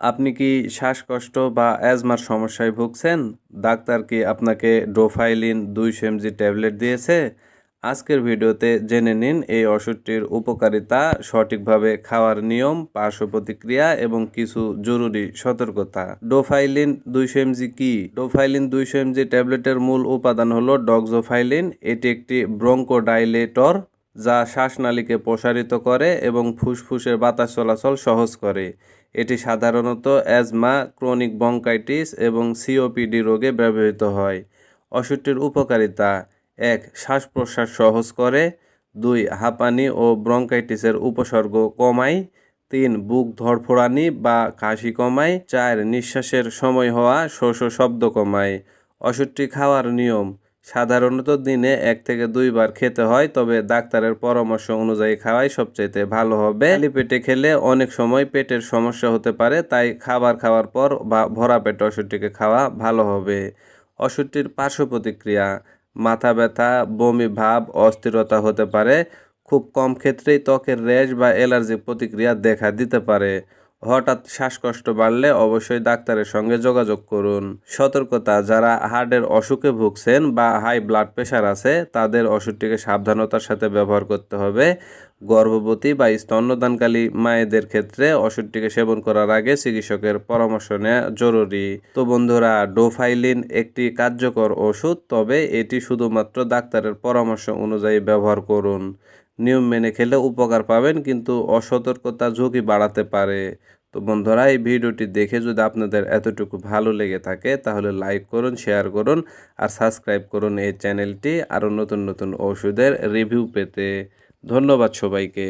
আপনি কি শ্বাসকষ্ট বা অ্যাজমার সমস্যায় ভুগছেন? ডাক্তার কি আপনাকে ডোফাইলিন দুইশো এমজি ট্যাবলেট দিয়েছে? আজকের ভিডিওতে জেনে নিন এই ওষুধটির উপকারিতা, সঠিকভাবে খাওয়ার নিয়ম, পার্শ্ব প্রতিক্রিয়া এবং কিছু জরুরি সতর্কতা। ডোফাইলিন দুইশো এমজি কি? ডোফাইলিন দুইশো এমজি ট্যাবলেটের মূল উপাদান হলো ডক্সোফাইলিন। এটি একটি ব্রঙ্কোডাইলেটর। যা শ্বাসনালীকে প্রসারিত করে এবং ফুসফুসের বাতাস চলাচল সহজ করে। এটি সাধারণত অ্যাজমা, ক্রনিক বঙ্কাইটিস এবং সিওপিডি রোগে ব্যবহৃত হয়। ওষুধটির উপকারিতা এক শ্বাস প্রশ্বাস সহজ করে। দুই, হাঁপানি ও ব্রঙ্কাইটিসের উপসর্গ কমায়। তিন, বুক ধড়ফড়ানি বা কাশি কমায়। চার, নিঃশ্বাসের সময় হওয়া শোষ শব্দ কমায়। ওষুধটি খাওয়ার নিয়ম সাধারণত দিনে এক থেকে দুইবার খেতে হয়, তবে ডাক্তারের পরামর্শ অনুযায়ী খাওয়াই সবচাইতে ভালো হবে। খালি পেটে খেলে অনেক সময় পেটের সমস্যা হতে পারে, তাই খাবার খাওয়ার পর বা ভরা পেটে ওষুধটিকে খাওয়া ভালো হবে। ওষুধটির পার্শ্ব প্রতিক্রিয়া, মাথা ব্যথা, বমি ভাব, অস্থিরতা হতে পারে, খুব কম ক্ষেত্রেই ত্বকের র্যাশ বা অ্যালার্জি প্রতিক্রিয়া দেখা দিতে পারে। হঠাৎ শ্বাসকষ্ট বাড়লে অবশ্যই ডাক্তারের সঙ্গে যোগাযোগ করুন। সতর্কতা, যারা হার্টের অসুখে ভুগছেন বা হাই ব্লাড প্রেশার আছে, তাদের ওষুধটিকে সাবধানতার সাথে ব্যবহার করতে হবে। গর্ভবতী বা স্তন্যদানকালী মায়েদের ক্ষেত্রে ওষুধটিকে সেবন করার আগে চিকিৎসকের পরামর্শ নেওয়া জরুরি। তো বন্ধুরা, ডোফাইলিন একটি কার্যকর ওষুধ, তবে এটি শুধুমাত্র ডাক্তারের পরামর্শ অনুযায়ী ব্যবহার করুন। নিয়ম মেনে খেলে উপকার পাবেন, কিন্তু অসতর্কতা ঝুঁকি বাড়াতে পারে। তো বন্ধুরা, এই ভিডিওটি দেখে যদি আপনাদের এতটুকু ভালো লেগে থাকে, তাহলে লাইক করুন, শেয়ার করুন আর সাবস্ক্রাইব করুন এই চ্যানেলটি আরও নতুন নতুন ওষুধের রিভিউ পেতে। ধন্যবাদ সবাইকে।